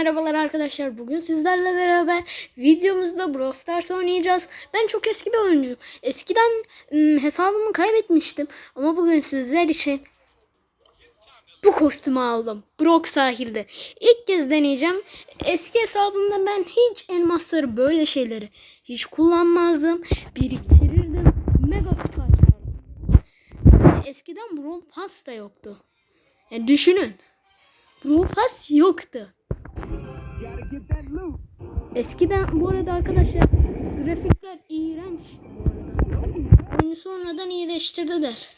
merhabalar arkadaşlar. Bugün sizlerle beraber videomuzda Brawl Stars oynayacağız. Ben çok eski bir oyuncuyum. Eskiden ım, hesabımı kaybetmiştim. Ama bugün sizler için bu kostümü aldım. Brock sahilde. İlk kez deneyeceğim. Eski hesabımda ben hiç elmasları böyle şeyleri hiç kullanmazdım. Biriktirirdim. Mega açardım. Eskiden Brawl Pass da yoktu. Yani düşünün. Brawl Pass yoktu. Eskiden bu arada arkadaşlar grafikler iğrenç. Oyunu sonradan iyileştirdiler.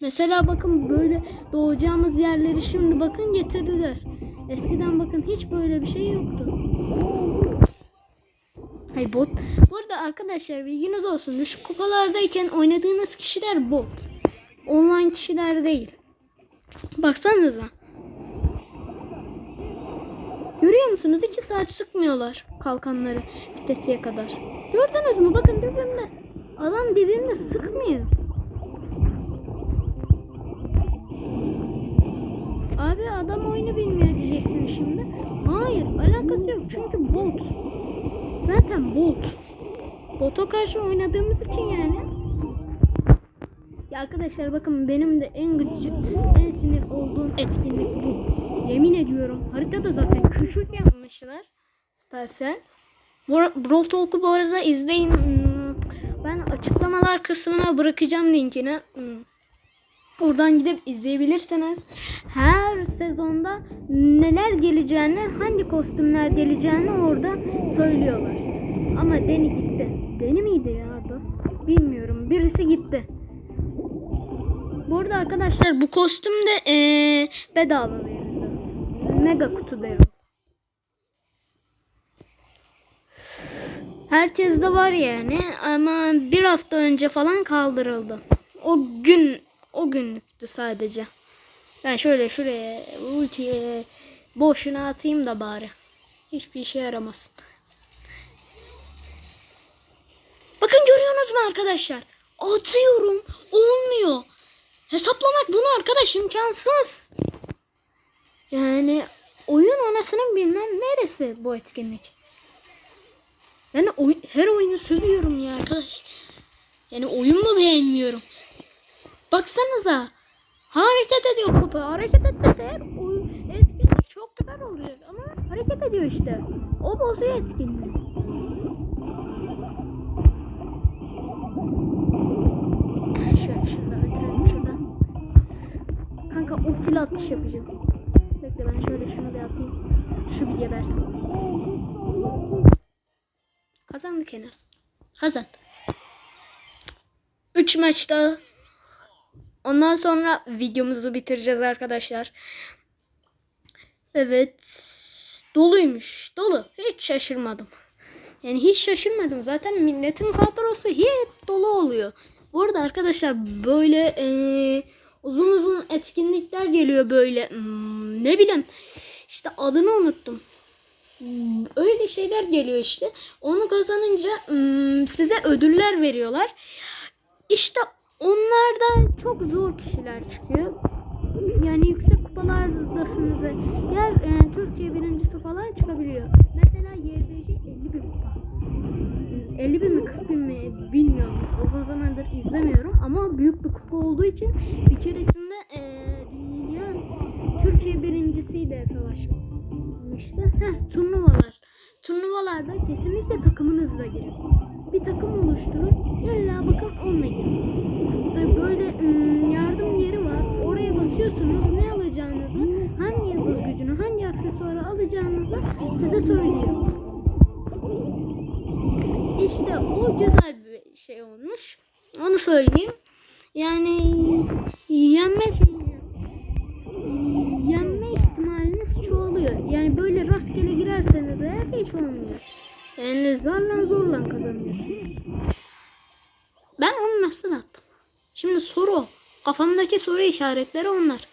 Mesela bakın böyle doğacağımız yerleri şimdi bakın getirdiler. Eskiden bakın hiç böyle bir şey yoktu. Hay bot. Bu arada arkadaşlar bilginiz olsun. Düşük kupalardayken oynadığınız kişiler bot. Online kişiler değil. Baksanıza. Görüyor musunuz? İki saat sıkmıyorlar kalkanları vitesiye kadar. Gördünüz mü? Bakın dibimde. Adam dibimde sıkmıyor. Abi adam oyunu bilmiyor diyeceksin şimdi. Hayır alakası yok çünkü bot. Zaten bot. Bota karşı oynadığımız için yani. Ya arkadaşlar bakın benim de en gıcık, en sinir olduğum etkinlik. Ediyorum. Haritada zaten küçük yapmışlar. Supercell. Bra- Brawl Talk'u bu arada izleyin. Hmm, Ben açıklamalar kısmına bırakacağım linkini. Hmm. Oradan gidip izleyebilirsiniz. Her sezonda neler geleceğini, hangi kostümler geleceğini orada söylüyorlar. Ama Deni gitti. Deni miydi ya adı? Bilmiyorum. Birisi gitti. Bu arada arkadaşlar bu kostüm de eee, bedava. Mega kutu derim. Herkes de var yani ama bir hafta önce falan kaldırıldı. O gün o günlüktü sadece. Ben şöyle şuraya ultiye boşuna atayım da bari. Hiçbir işe yaramaz. Bakın görüyorsunuz mu arkadaşlar? Atıyorum. Olmuyor. Hesaplamak bunu arkadaş imkansız. Yani oyun anasının bilmem neresi bu etkinlik. Yani oy- her oyunu seviyorum ya arkadaş. Yani oyun mu beğenmiyorum? Baksanıza. Hareket ediyor kutu. Hareket etmese eğer oyun etkinlik çok güzel olacak ama hareket ediyor işte. O bozuyor etkinliği. Şöyle şurada öldürelim şuradan. Kanka ultili atış yapacağım. Bekle ben şöyle şunu bir atayım. Şu bir gebersin. Kazandık en az. Kazan. 3 maçta. Ondan sonra videomuzu bitireceğiz arkadaşlar. Evet. Doluymuş. Dolu. Hiç şaşırmadım. Yani hiç şaşırmadım. Zaten milletin kadrosu hep dolu oluyor. Bu arada arkadaşlar böyle eee, uzun uzun etkinlikler geliyor böyle. Hmm, ne bileyim. İşte adını unuttum. Hmm, Öyle şeyler geliyor işte. Onu kazanınca hmm, size ödüller veriyorlar. İşte onlarda çok zor kişiler çıkıyor. Yani yüksek kupalardasınız. Diğer e, Türkiye birincisi falan çıkabiliyor. Mesela kupa olduğu için bir keresinde e, dünya Türkiye birincisiyle savaşmıştı. Heh, turnuvalar. Turnuvalarda kesinlikle takımınızla girin. Bir takım oluşturun. İlla bakın onunla girin. Ve Böyle ım, yardım yeri var. Oraya basıyorsunuz. Ne alacağınızı, hangi yıldız gücünü, hangi aksesuarı alacağınızı size söylüyor. İşte o güzel bir şey olmuş. Onu söyleyeyim. Yani yenme şeyi yenme ihtimaliniz çoğalıyor. Yani böyle rastgele girerseniz eğer hiç olmuyor. Yani zorla zorla kazanıyorsunuz. Ben onu nasıl attım? Şimdi soru. Kafamdaki soru işaretleri onlar.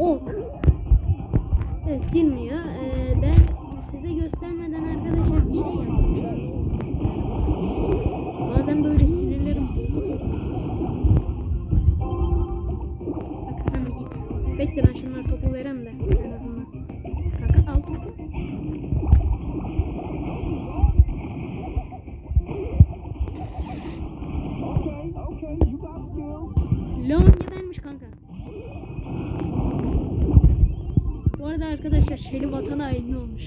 O. Evet girmiyor. Bekle ben şunlara topu verem de en azından. Kanka al topu. Leon gebermiş kanka. Bu arada arkadaşlar Şeli vatan haini olmuş.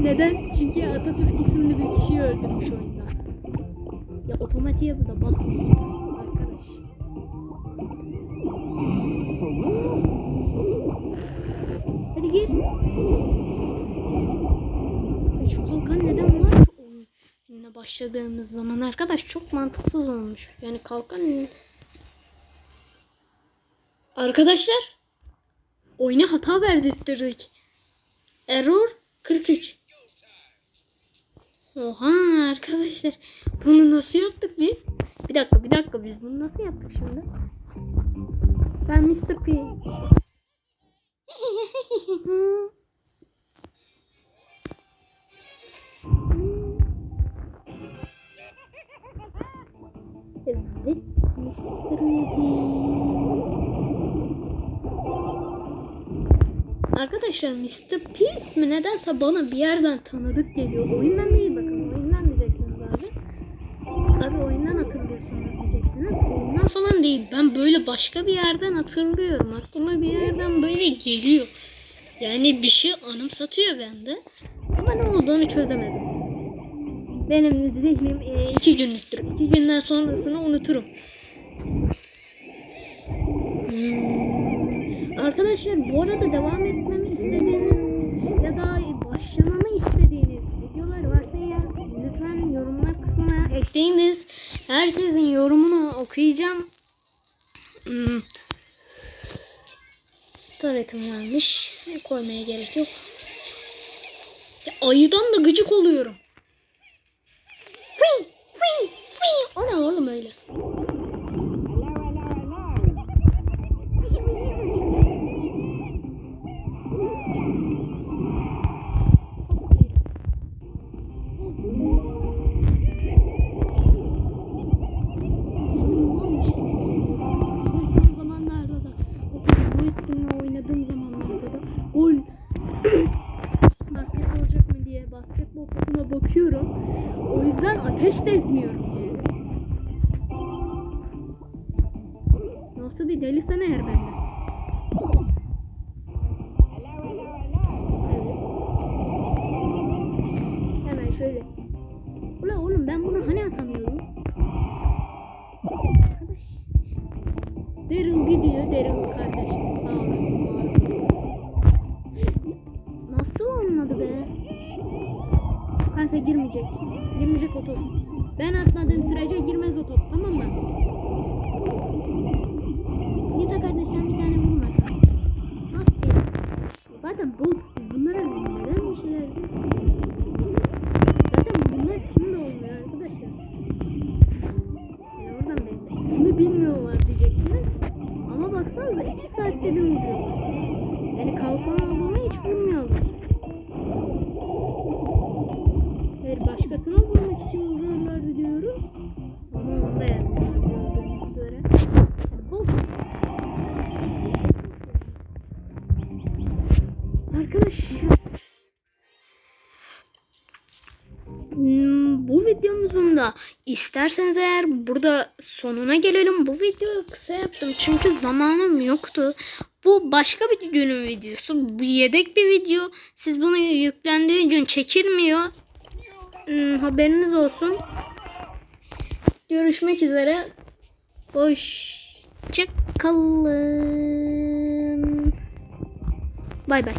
Neden? Çünkü Atatürk isimli bir kişiyi öldürmüş oyunda. Ya otomatiğe bu da basmayacak? Hadi gir. Ay, Şu kalkan neden var oyuna başladığımız zaman arkadaş çok mantıksız olmuş. Yani kalkan Arkadaşlar oyuna hata verdirttirdik. Error 43. Oha arkadaşlar bunu nasıl yaptık biz? Bir dakika bir dakika biz bunu nasıl yaptık şimdi? Ben Mr. P. Evet, Mr. P. Arkadaşlar Mr. P ismi nedense bana bir yerden tanıdık geliyor. Oyundan değil değil. Ben böyle başka bir yerden hatırlıyorum. Aklıma bir yerden böyle geliyor. Yani bir şey anımsatıyor bende. Ama ne olduğunu çözemedim. Benim zihnim e, iki günlüktür. İki günden sonrasını unuturum. Hmm. Arkadaşlar bu arada devam etmemi istediğiniz ya da başlamamı istediğiniz videolar varsa eğer lütfen yorumlar kısmına ekleyiniz. Herkesin yorumunu okuyacağım. Hmm. Tuvaletim varmış. Koymaya gerek yok. Ya, ayıdan da gıcık oluyorum. Ateş de etmiyorum yani. Nasıl bir delisen eğer bende. Evet. Ben atladığım sürece girmez o top tamam mı? Git kardeş sen bir tane vurma. Aferin. Zaten bot biz bunlara neden bir şeyler Zaten bunlar timle olmuyor arkadaşlar. Oradan belli. Timi bilmiyorlar diyeceksiniz. Ama baksanıza iki saatte bir vuruyorlar. Yani kalkan olduğunu hiç bilmiyorlar. Arkadaşlar. Bu videomuzun da isterseniz eğer burada sonuna gelelim. Bu videoyu kısa yaptım çünkü zamanım yoktu. Bu başka bir günün videosu. Bu yedek bir video. Siz bunu yüklendiği gün çekilmiyor. Hmm, haberiniz olsun. Görüşmek üzere. Hoşçakalın. Bay bay.